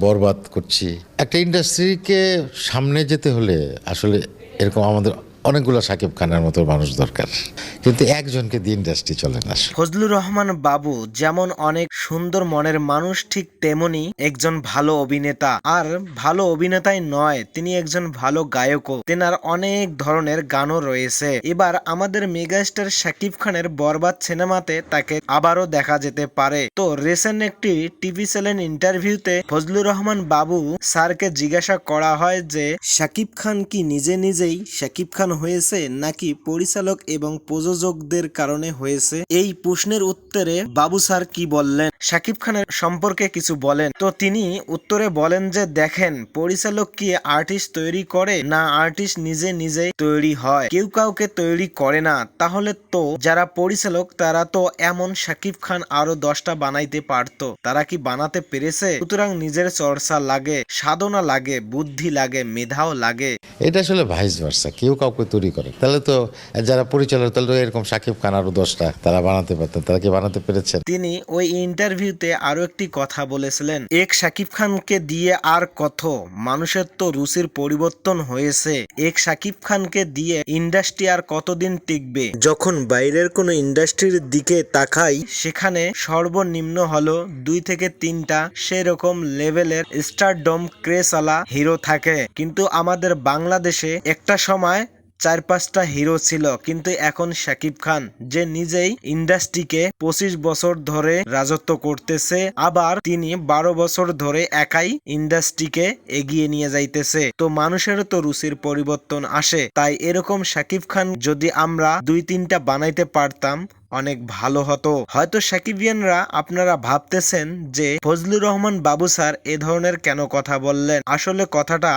বরবাদ করছি। একটা ইন্ডাস্ট্রিকে সামনে যেতে হলে আসলে এরকম আমাদের অনেকগুলো সাকিব খানের মতো মানুষ দরকার। কিন্তু একজনকে দিয়ে ইন্ডাস্ট্রি চলে না। ফজলুর রহমান বাবু যেমন অনেক সুন্দর মনের মানুষ, ঠিক তেমনি একজন ভালো অভিনেতা। আর ভালো অভিনেতাই নয়, তিনি একজন ভালো গায়কও। তেনার অনেক ধরনের গানও রয়েছে। এবার আমাদের মেগাস্টার শাকিব খানের বরবাদ সিনেমাতে তাকে আবারও দেখা যেতে পারে। তো রিসেন্ট একটি টিভি চ্যানেল ইন্টারভিউতে ফজলুর রহমান বাবু স্যারকে জিজ্ঞাসা করা হয় যে শাকিব খান কি নিজে নিজেই শাকিব খান হয়েছে নাকি পরিচালক এবং প্রযোজকদের কারণে হয়েছে? এই প্রশ্নের উত্তরে বাবু স্যার কি বললেন? শাকিব খানের সম্পর্কে কিছু বলেন। তো তিনি উত্তরে বলেন যে দেখেন পরিচালক কি আর্টিস্ট তৈরি করে না আর্টিস্ট নিজে নিজেই তৈরি হয়? কেউ কাউকে তৈরি করে না। তাহলে তো যারা পরিচালক তারা তো এমন শাকিব খান আরও দশটা বানাইতে পারতো। তারা কি বানাতে পেরেছে? সুতরাং নিজের চর্চা লাগে সাধনা লাগে বুদ্ধি লাগে মেধাও লাগে। এটা আসলে ভাইস ভার্সা কেউ কাউকে তৈরি করে। তাহলে তো যারা পরিচালক তাহলে এরকম সাকিব খান আরও দশটা তারা বানাতে পারতেন তারা কি বানাতে পেরেছেন? তিনি ওই ইন্টারভিউতে আরও একটি কথা বলেছিলেন। এক শাকিব খানকে দিয়ে আর কত? মানুষের তো রুচির পরিবর্তন হয়েছে। এক শাকিব খানকে দিয়ে ইন্ডাস্ট্রি আর কতদিন টিকবে? যখন বাইরের কোনো ইন্ডাস্ট্রির দিকে তাকাই, সেখানে সর্বনিম্ন হলো দুই থেকে তিনটা সেরকম লেভেলের স্টারডম ক্রেসালা হিরো থাকে। কিন্তু আমাদের বাংলাদেশে একটা সময় চার পাঁচটা হিরো ছিল, কিন্তু এখন শাকিব খান, যে নিজেই ইন্ডাস্ট্রিকে পঁচিশ বছর ধরে রাজত্ব করতেছে, আবার তিনি বারো বছর ধরে একাই ইন্ডাস্ট্রিকে এগিয়ে নিয়ে যাইতেছে। তো মানুষের তো রুচির পরিবর্তন আসে, তাই এরকম শাকিব খান যদি আমরা দুই তিনটা বানাইতে পারতাম অনেক ভালো হতো। হয়তো সাকিবিয়ানরা আপনারা ভাবতেছেন যে ফজলুর রহমান বাবু স্যার এ ধরনের কেন কথা বললেন? আসলে কথাটা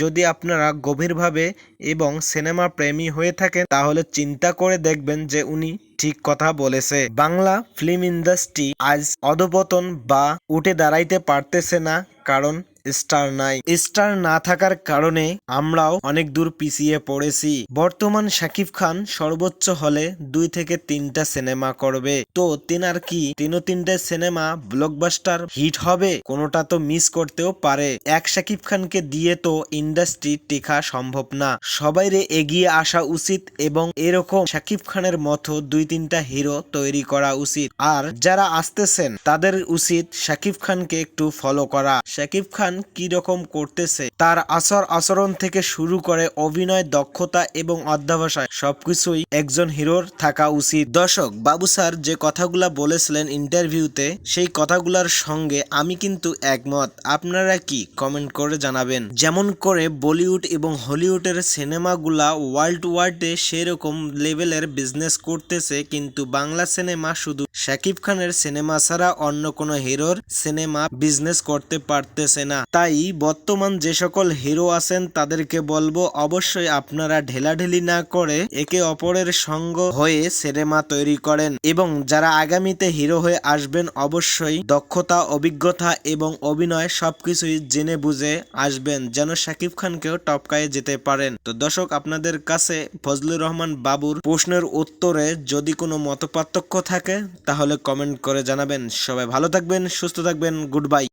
যদি আপনারা গভীরভাবে এবং সিনেমা প্রেমী হয়ে থাকেন, তাহলে চিন্তা করে দেখবেন যে উনি ঠিক কথা বলেছে। বাংলা ফিল্ম ইন্ডাস্ট্রি আজ অধপতন বা উঠে দাঁড়াইতে পারতেছে না, কারণ স্টার নাই। স্টার না থাকার কারণে আমরাও অনেক দূর পিছিয়ে পড়েছি। বর্তমান শাকিব খান সর্বোচ্চ হলে দুই থেকে তিনটা সিনেমা করবে। তো তিনার কি তিনও তিনটে সিনেমা ব্লকবাস্টার হিট হবে? কোনোটা তো মিস করতেও পারে। এক শাকিব খানকে দিয়ে তো ইন্ডাস্ট্রি টেকা সম্ভব না। সবাইরে এগিয়ে আসা উচিত এবং এরকম শাকিব খানের মতো দুই তিনটা হিরো তৈরি করা উচিত। আর যারা আসতেছেন, তাদের উচিত শাকিব খানকে একটু ফলো করা। শাকিব খান কি রকম করতেছে, তার আচার আচরণ থেকে শুরু করে অভিনয়, দক্ষতা এবং অধ্যাবসায় সবকিছুই একজন হিরোর থাকা উচিত। দর্শক, বাবু স্যার যে কথাগুলা বলেছিলেন ইন্টারভিউতে, সেই কথাগুলার সঙ্গে আমি কিন্তু একমত। আপনারা কি কমেন্ট করে জানাবেন। যেমন করে বলিউড এবং হলিউডের সিনেমাগুলা ওয়ার্ল্ড ওয়াইডে সেরকম লেভেলের বিজনেস করতেছে, কিন্তু বাংলা সিনেমা শুধু শাকিব খানের সিনেমা ছাড়া অন্য কোনো হিরোর সিনেমা বিজনেস করতে পারতেছে না। তাই বর্তমান যে সকল হিরো আছেন, তাদেরকে বলব অবশ্যই আপনারা ঢেলাঢেলি না করে একে অপরের সঙ্গ হয়ে সিনেমা তৈরি করেন এবং যারা আগামীতে হিরো হয়ে আসবেন, অবশ্যই দক্ষতা, অভিজ্ঞতা এবং অভিনয় সবকিছুই জেনে বুঝে আসবেন, যেন শাকিব খানকেও টপকায়ে যেতে পারেন। তো দর্শক, আপনাদের কাছে ফজলুর রহমান বাবুর প্রশ্নের উত্তরে যদি কোনো মতপার্থক্য থাকে, তাহলে কমেন্ট করে জানাবেন। সবাই ভালো থাকবেন, সুস্থ থাকবেন, গুড বাই।